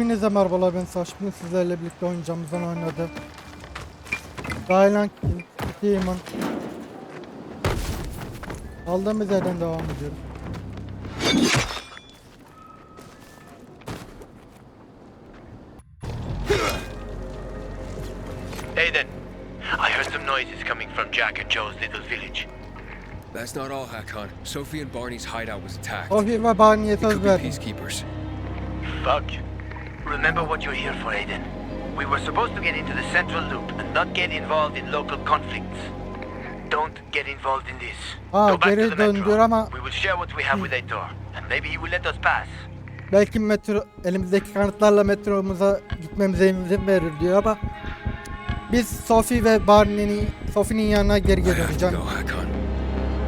Hepinize merhabalar ben Saç. Bugün sizlerle birlikte oynayacağımızdan oynadı. Dylan Demon. Aldığımız yerden devam ediyoruz. Aiden, I heard some noises coming from Jack and Joe's little village. That's not all, Hakon. Sophie and Barney's hideout was attacked. Sophie ve Barney'e söz verdim. Fuck. Remember what you're here for, Aiden. We were supposed to get into the central loop and not get involved in local conflicts. Don't get involved in this. Aa, Go back geri to the döndür metro. ama- We will share what we have with Aitor, and maybe he will let us pass. Belki metro elimizdeki kanıtlarla metromuza gitmemize izin verir diyor ama biz Sophie ve Barney'nin Sophie'nin yanına geri I have to canım. go, Hakon.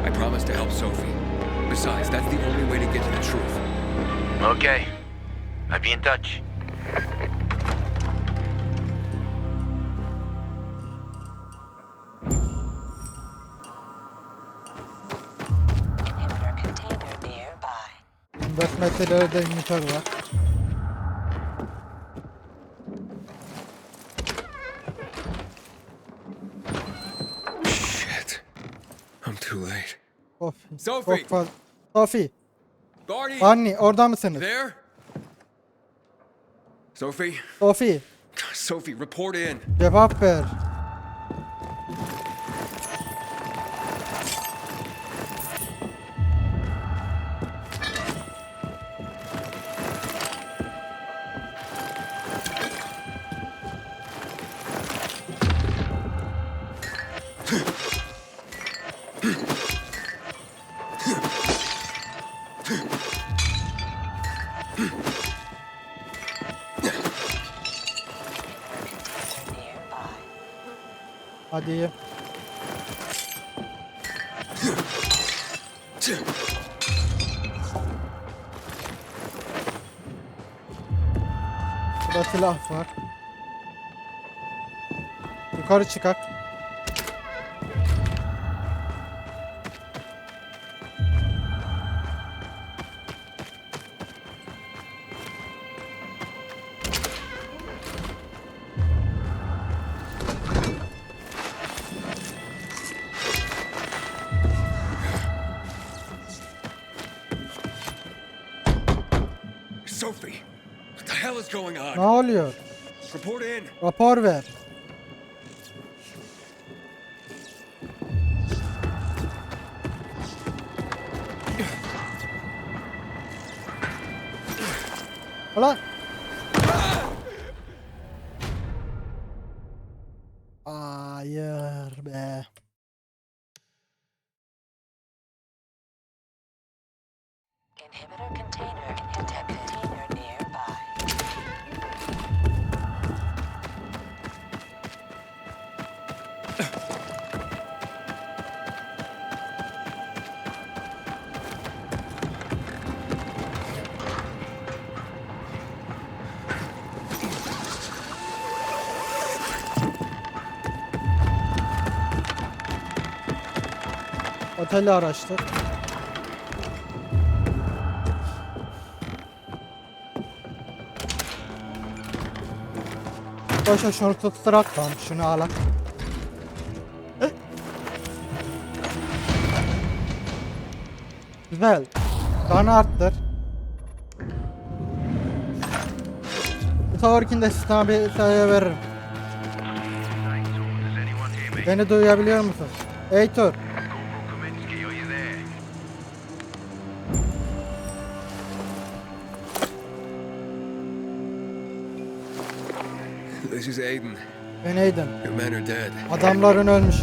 I promised to help Sophie. Besides, that's the only way to get to the truth. Okay. I'll be in touch. Metrelerde imitör var. Shit. I'm too late. Sophie. Sophie! Fazla. Sophie. Barney! Barney orada mısınız? There? Sophie? Sophie. Sophie, report in. Cevap ver. Hadi. Burada silah var. Yukarı çıkak. Sophie! What the hell is going Ne on? oluyor? Report in. Rapor ver. Ulan. Oteli araştır. Boşa şunu tutturak tamam şunu alak. Eh. Güzel. Kanı arttır. Bir sonrakinde sana bir sayı veririm. Beni duyabiliyor musun? Eytur. This is Aiden. Ben Aiden. Your men are dead. Adamların ölmüş.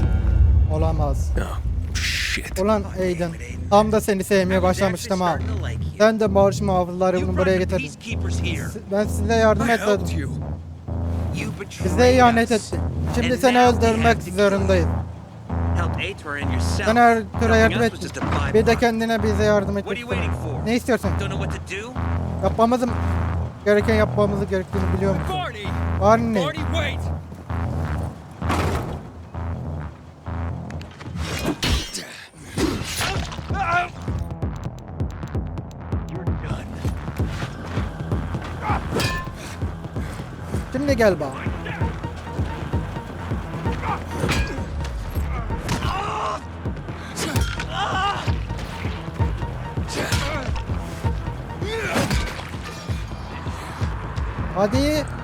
Olamaz. Oh, shit. Ulan Aiden. Tam da seni sevmeye başlamıştım ha. Sen de barış muhafızlarını buraya getirdin. Ben size yardım etmedim. Bize ihanet ettin. Şimdi seni öldürmek zorundayız. Sen her türe yardım ettin. Bir de kendine bize yardım What are etmek you waiting for? Ne istiyorsun? Yapmamızı gereken yapmamızı gerektiğini biliyor musun? Done. Şimdi gel bak. Hadi.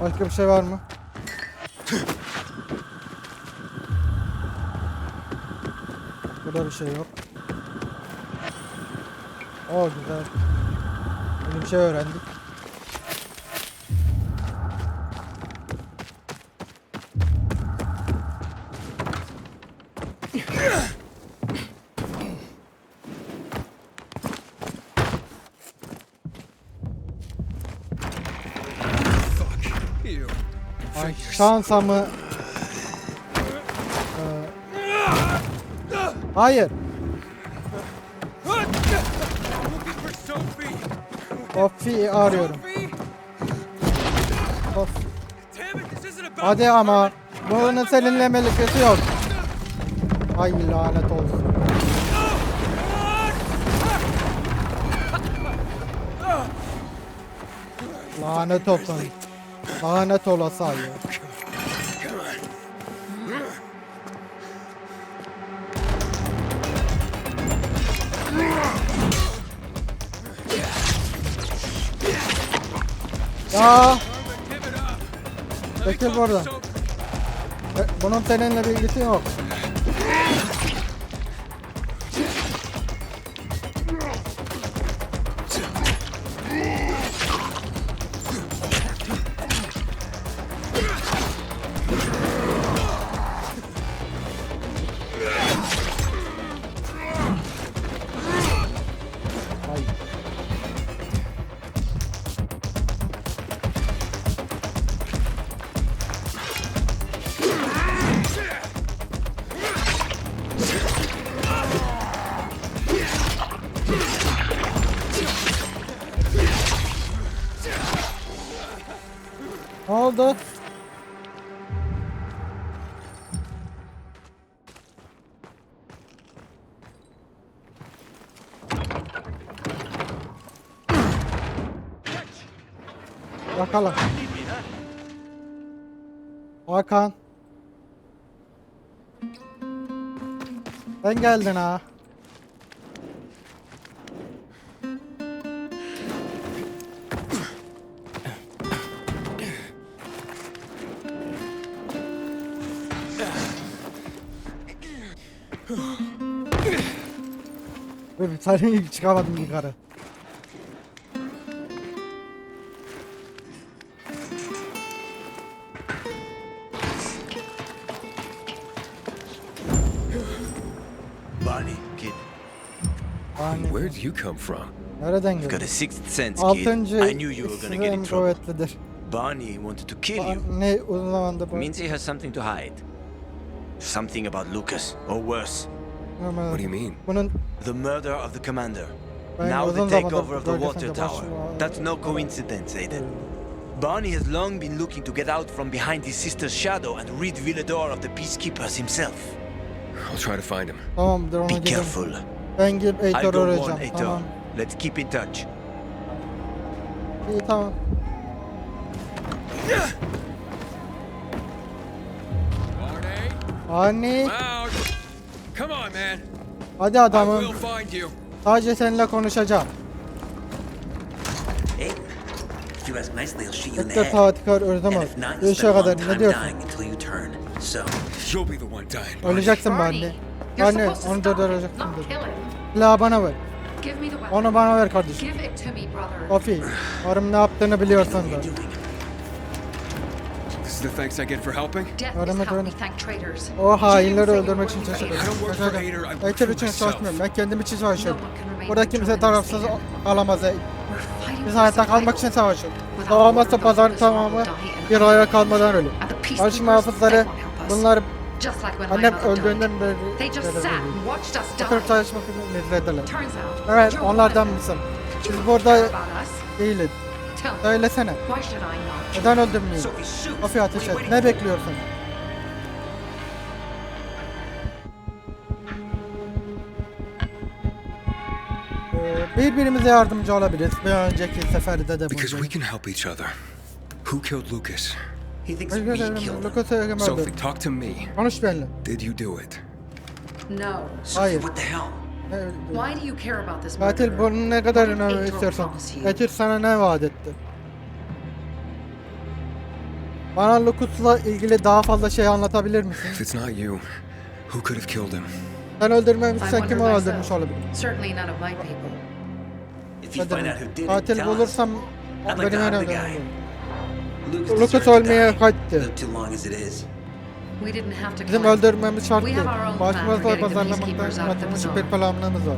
Başka bir şey var mı? Burada bir şey yok. Oo güzel. Bir şey öğrendik. Şansa mı? Ee, Hayır. Sophie'yi arıyorum. Of. Hadi ama. Bunun seninle melekesi yok. Ay lanet olsun. Lanet olsun. Lanet olası. Ya çekil buradan. E, Bunun seninle bir ilgisi yok. Bakalım. Hakan. Sen geldin ha. Dur saniye çıkamadım yukarı. Where'd you come from? nereden got a sixth sense, kid. Altıncı I knew you were gonna get in en trouble. kuvvetlidir. Barney wanted to kill you. Ne uzun zamandır bu. Means he has something to hide. Something about Lucas, or worse, What do you mean? Bunun the murder of the commander. Ben now uzun the takeover of the bölgesinde water baş- tower. That's no coincidence, Aiden. Barney has long been looking to get out from behind his sister's shadow and rid Villador of the peacekeepers himself. I'll try to find him. Tamamdır ona Be gidelim. careful. Ben gidip I'll Eytor'u go arayacağım. Aitor. Tamam. Let's keep in touch. İyi tamam. Barney, Hani. Come on, man. hadi I adamım. find you. Sadece seninle konuşacağım. I'll you in the head. saati kar ördüm And if not, you Görüşe spend a kadar ne time diyorsun? dying until you turn. So, You'll be the one dying. Barney. Öleceksin Barney, Barney. You're Anne supposed to onu stop him, durduracaksın not dedi. kill him. Silahı bana ver. Give me the weapon. Onu bana ver kardeşim. Give it to me, brother. Sophie, umarım ne yaptığını biliyorsun da. This is the thanks I get for helping? Death is how we öğrenme. thank traitors. O hainleri öldürmek için çalışıyorum. I don't work for Hader, I work Hater for için myself. çalışmıyorum. Ben kendim için remain Burada kimse tarafsız fighting Biz hayatta kalmak için savaşıyoruz. Those who tamamı bir araya kalmadan ölür. Peacekeepers, muhafızları bunlar Just like when my annem died. öldüğünden beri They just sat and watched us die. Oturup çalışmak için nezlediler. Turns out, Evet you're onlardan one of mısın? them. You burada care about us. değiliz. Tell me, Söylesene. why should I not? Neden öldürmeyeyim? Sophie, shoot! Sophie ateş et. Ne waiting bekliyorsun? Ee, Birbirimize yardımcı olabiliriz. Bir önceki seferde de Because bunu. we can help each other. Who killed Lucas? He thinks we killed him. Sophie, talk to me. Konuş benimle. Did you do it? No. Sophie, Hayır. what the hell? Why do you care about this Katil bunu ne kadar önemli istiyorsan. Katil sana ne vaat etti? Bana Lucas'la ilgili daha fazla şey anlatabilir misin? If it's not you, who could have killed him? Sen öldürmemişsen kim öldürmüş olabilir? Certainly none of my people. If you find out who did it, Katil bulursam benim en önemli. Lucas ölmeye kaçtı. Bizim öldürmemiz şart We değil. getting the pazarlamaktan peacekeepers out of the yönetmiş bazaar. bir planımız var.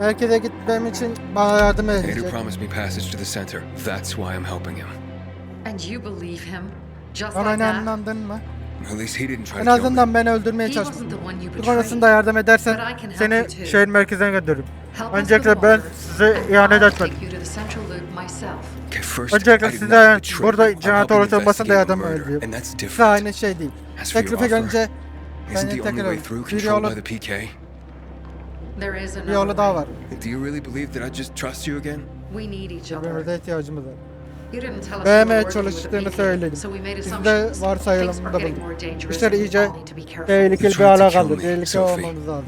Merkeze gitmem için bana yardım edecek. promised me passage to the center. That's why I'm helping him. And you believe him? Just Bana like that? inandın mı? At least he didn't try En azından beni öldürmeye He çalışma. wasn't the one you Bu betrayed. konusunda yardım edersen seni şehir merkezine gönderirim. The ben size ihanet etmedim. Öncelikle size burada cinayet investigate yardım İkisi different. aynı şey değil. As for your Teklife gelince Isn't the only tekrar way through bir controlled yolu, by the PK? There is bir another yolu daha way. var. Do you really believe that I just trust you again? We need each other. Birbirimize ihtiyacımız var. You didn't tell us Beğenmeye you were working with the çalıştığını söyledim. so we made Biz de varsayılımda are getting bulunduk. more dangerous İşler iyice all need to be careful. tehlikeli bir hale kaldı. Tehlikeli olmamız lazım.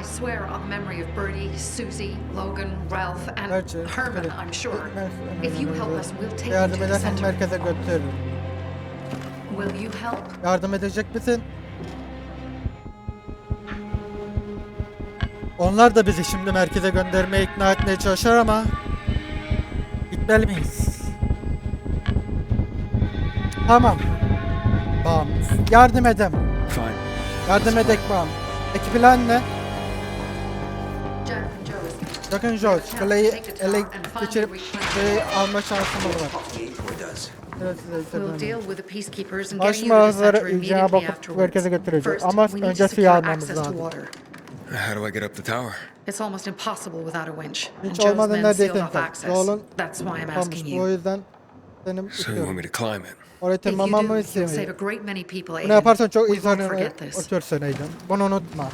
I swear on the memory of Birdie, Susie, Logan, Ralph, and Gerçi, Herman, evet. I'm sure. If you help us, we'll take you Yardım to the edersen center. merkeze götürürüm. Will you help? Yardım edecek misin? Onlar da bizi şimdi merkeze göndermeye ikna etmeye çalışıyor ama gitmeli miyiz? Tamam. Bam. Yardım edem. Fine. Yardım edek bam. Peki plan ne? Sakın George, Clay'i ele geçirip Clay'i alma şansım var. The A4 does. Evet, size We'll istediğim. deal with the peacekeepers and Baş mağazaları immediately bakıp merkeze götüreceğiz. Ama önce suyu almamız lazım. How do I get up the tower? It's almost impossible without a winch. Hiç men neredeyse sealed off imkan. access. Yolun That's why I'm asking O you. yüzden senin So you want istiyorum. me to climb it? Do, tırmanmamı istemiyorum. Bunu yaparsan çok insanı otursun Aiden. Bunu unutma.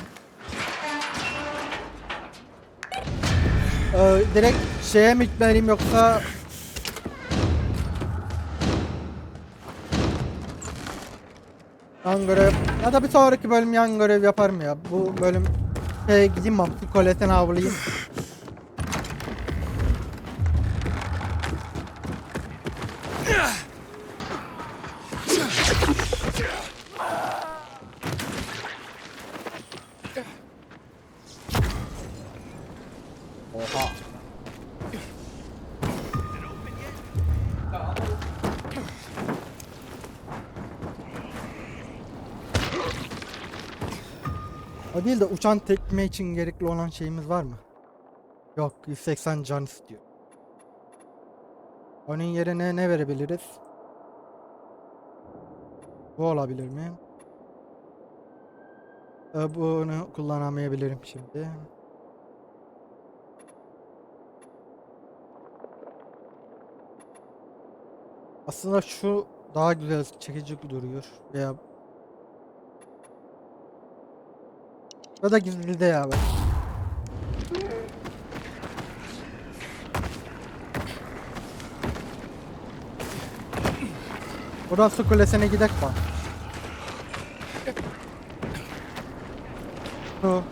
Ee, direkt şeye mi gitmeliyim yoksa yan görev ya da bir sonraki bölüm yan görev yaparım ya. Bu bölüm şey gideyim Mamsi Colette'den avlayayım. Oha. O değil de uçan tekme için gerekli olan şeyimiz var mı? Yok 180 can istiyor. Onun yerine ne verebiliriz? Bu olabilir mi? Ee, bunu kullanamayabilirim şimdi. Aslında şu daha güzel çekici duruyor veya ya da gizli de ya ben. Buradan su kulesine gidek bak. Su.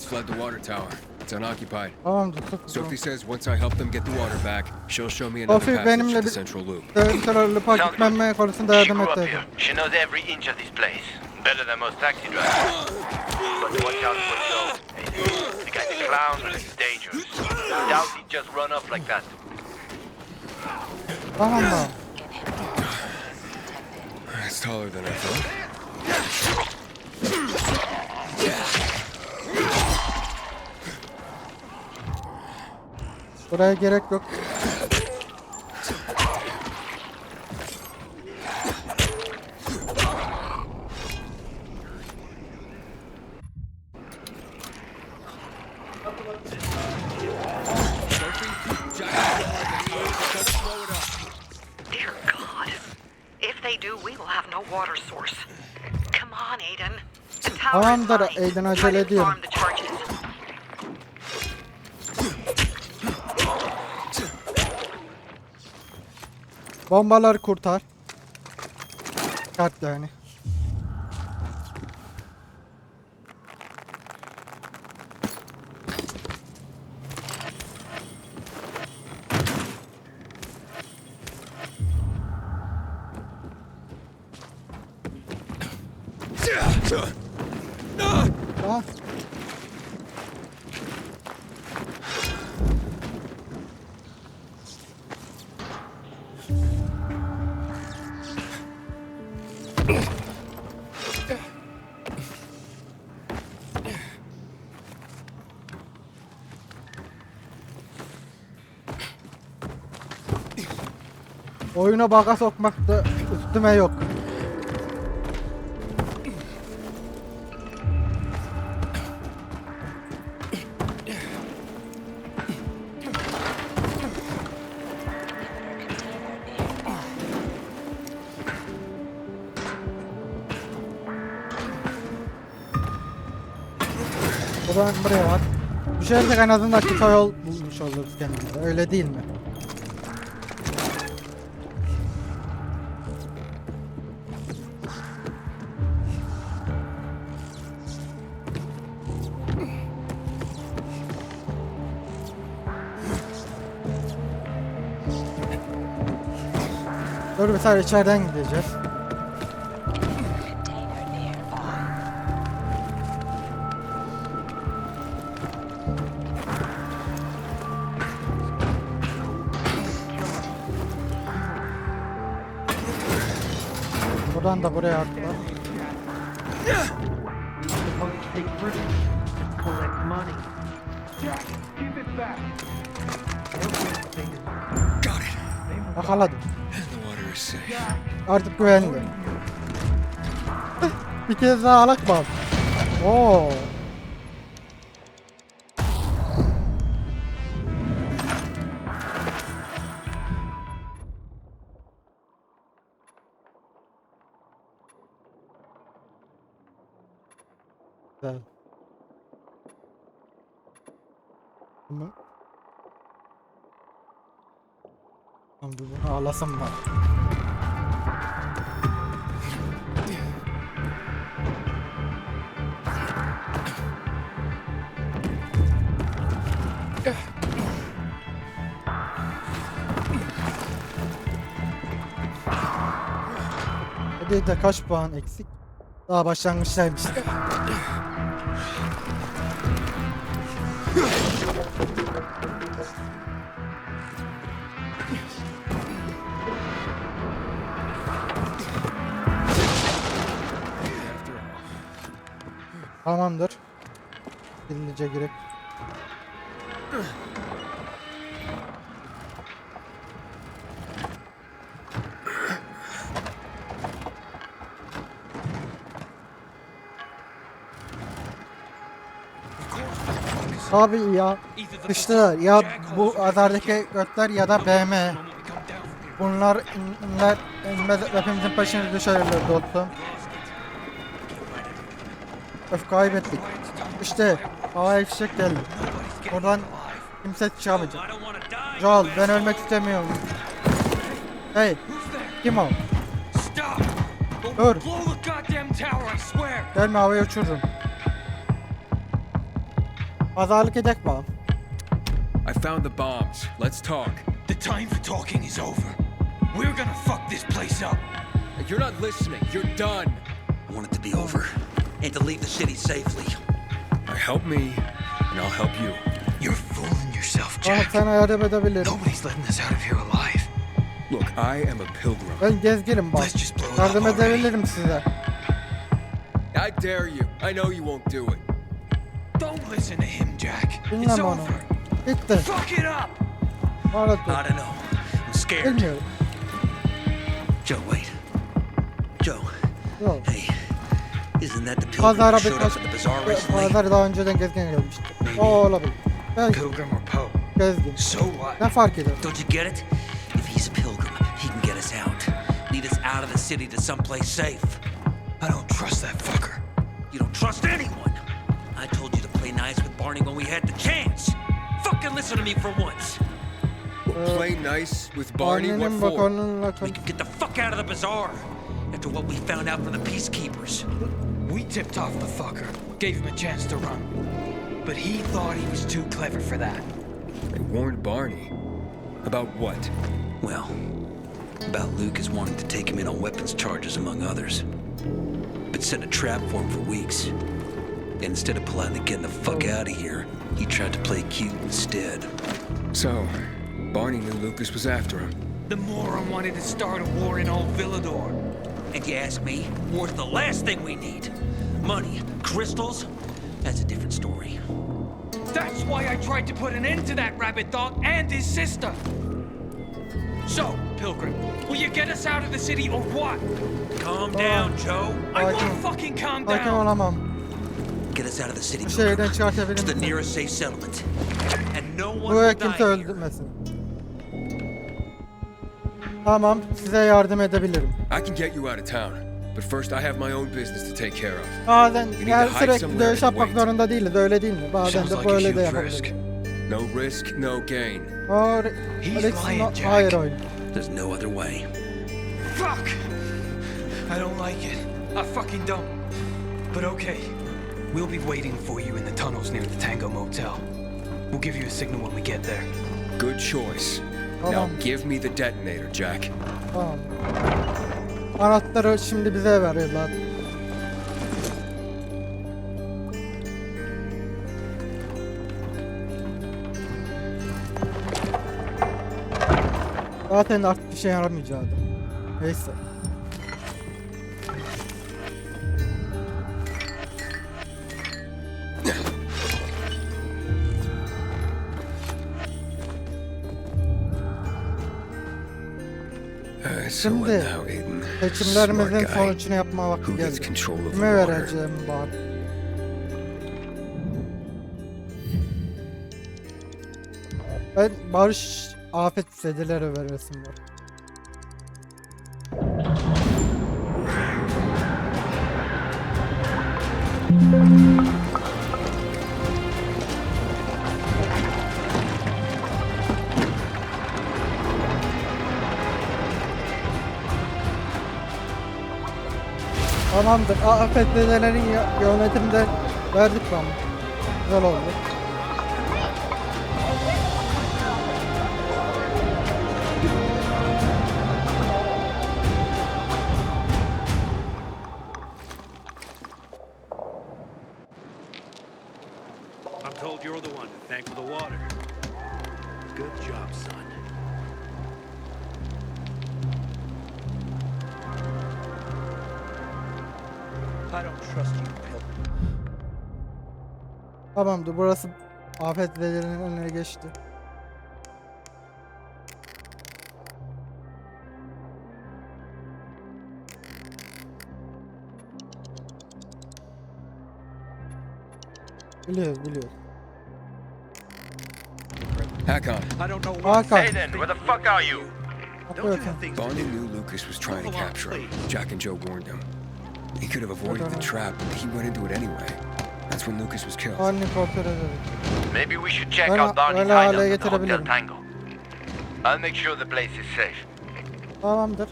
Bandits fled the water tower. It's unoccupied. Tamamdır. Çok Sophie says once I help them get the water back, she'll show me another Sophie passage benimle to the bir- central loop. Gitmeme konusunda She yardım grew up dedi. here. She knows every inch of this place. Better than most taxi drivers. But watch out for Joe. The guy's a clown and he's dangerous. Doubt he'd just run off like that. Tamam mı? It's taller than I thought. Buraya gerek yok. Dear God. If they do, we will have no water source. Come on, Aiden. The tower is Tamamdır. Aiden, acele ediyorum. Bombaları kurtar. Kart yani. Oyuna baga sokmak da üstüme yok. Nearby. Buradan buraya bak. Düşersek en azından kısa yol bulmuş oluruz kendimize. Öyle değil mi? Saniye içeriden gideceğiz. Buradan da buraya attılar. Yakaladım. Artık güvenli. bir kez daha alak bak. Oo. Güzel. Bunu Lan bir bunu ağlasam var. Hadi de kaç puan eksik? Daha başlangıçtaymış. Tamamdır. Hızlıca girip. Abi ya sıçtılar ya bu azardaki götler ya da BM Bunlar inler inmez hepimizin peşine düşerler dostum Öf kaybettik İşte havaya fişek geldi Buradan kimse çıkamayacak Joel ben ölmek istemiyorum Hey kim o? Dur. Gelme havaya uçururum. Pazarlık edek bakalım. I found the bombs. Let's talk. The time for talking is over. We're gonna fuck this place up. You're not listening. You're done. I want it to be over. And to leave the city safely. Help me, and I'll help you. You're fooling yourself, Jack. sana yardım edebilirim. Nobody's letting us out of here alive. Look, I am a pilgrim. Ben gezginim bak. Let's just blow it Yardım up already. edebilirim size. I dare you. I know you won't do it. Don't listen to him, Jack. It's Dinleme onu. over. Bitti. Fuck it up. Bana I don't know. I'm scared. Bilmiyorum. Joe, wait. Joe, Yok. hey. Isn't that the pilgrim Pazara who showed birkaç... up at the bazaar recently? Pazar daha önceden gezgin gelmişti. O olabilir. Ben Pilgrim or Poe. gezgin. So what? Ne fark eder? Don't you get it? If he's a pilgrim, he can get us out. Lead us out of the city to someplace safe. I don't trust that fucker. You don't trust anyone. I told you to play nice with Barney when we had the chance. Fucking listen to me for once. Play nice with Barney. What Annenin for? onunla We konuş. can get the fuck out of the bazaar. After what we found out from the peacekeepers. We tipped off the fucker, gave him a chance to run. But he thought he was too clever for that. They warned Barney. About what? Well, about Lucas wanting to take him in on weapons charges, among others. But set a trap for him for weeks. And instead of politely getting the fuck out of here, he tried to play cute instead. So, Barney knew Lucas was after him. The moron wanted to start a war in old Villador. And you ask me, war's the last thing we need. Money, crystals, that's a different story. That's why I tried to put an end to that rabbit dog and his sister. So, Pilgrim, will you get us out of the city or what? Calm down, Joe. I Sakin won't fucking calm down. olamam. Get us out of the city, Pilgrim. To the nearest safe settlement. And no one will die here. öldürmesin. Tamam, size yardım edebilirim. I can get you out of town. But first, I have my own business to take care of. Bazen need yani to hide sürekli somewhere dövüş yapmak zorunda değiliz, öyle değil mi? Bazen Sounds de like a böyle de huge risk. yapabiliriz. No risk, no gain. Or, He's Alex, lying, no- Jack. hayır oyun. There's no other way. Fuck! I don't like it. I fucking don't. But okay. We'll be waiting for you in the tunnels near the Tango Motel. We'll give you a signal when we get there. Good choice. Tamam. Now give me the detonator, Jack. Tamam. Anahtarı şimdi bize veriyorlar. Zaten artık bir şey yaramayacaktı. Neyse. Şimdi seçimlerimizin sonucunu yapma vakti geldi. Kime vereceğim var? Ben barış afet zedelere veresim var. Tamamdır. Afet zedelerin yö- yönetimde verdik ben. Güzel oldu. Tamamdır. Burası afet zedelerinin önüne geçti. Biliyoruz biliyoruz. Hakon, I don't know what. Hakan. Aiden, where the fuck are you? Don't you Hakan. have things to Barney knew Lucas was trying to capture him. Jack and Joe warned him. He could have avoided the trap, but he went into it anyway. That's when Lucas was killed. Anne kontrol edelim. Maybe we should check Öyle- out Barney's öyle hale hideout at the Hotel getirebilirim. Tango. I'll make sure the place is safe. Tamamdır.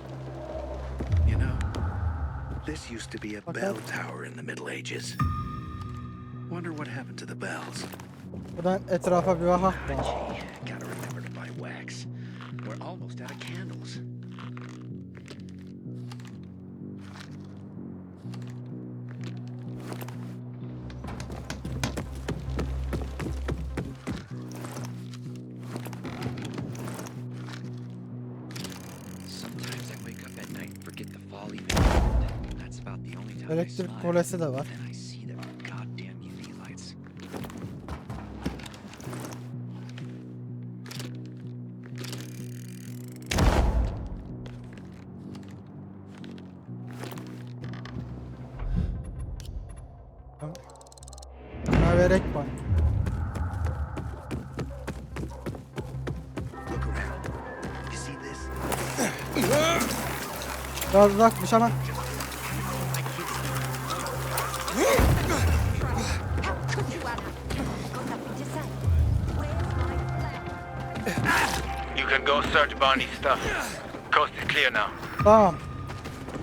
You know, This used to be a bell tower in the Middle Ages. Wonder what happened to the bells. Buradan etrafa bir. Gee, gotta remember to buy wax. We're almost out of candles. Elektrik kulesi de var. Verek var. Biraz uzakmış ama. Barney's stuff. Coast is clear now. Tamam.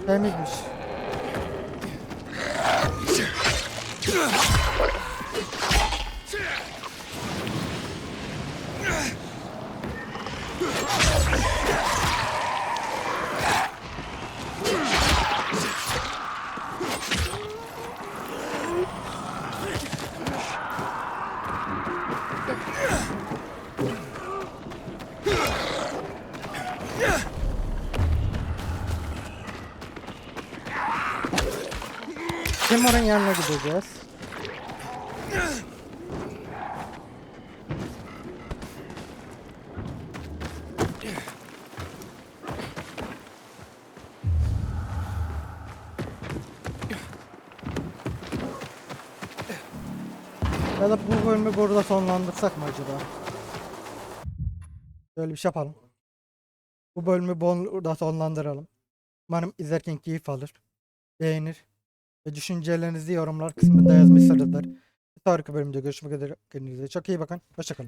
Temizmiş. Timur'un yanına gideceğiz. Ya da bu bölümü burada sonlandırsak mı acaba? Böyle bir şey yapalım. Bu bölümü burada sonlandıralım. Umarım izlerken keyif alır, beğenir ve düşüncelerinizi yorumlar kısmında yazmışsınızdır. Bir sonraki bölümde görüşmek üzere. Kendinize çok iyi bakın. Hoşçakalın.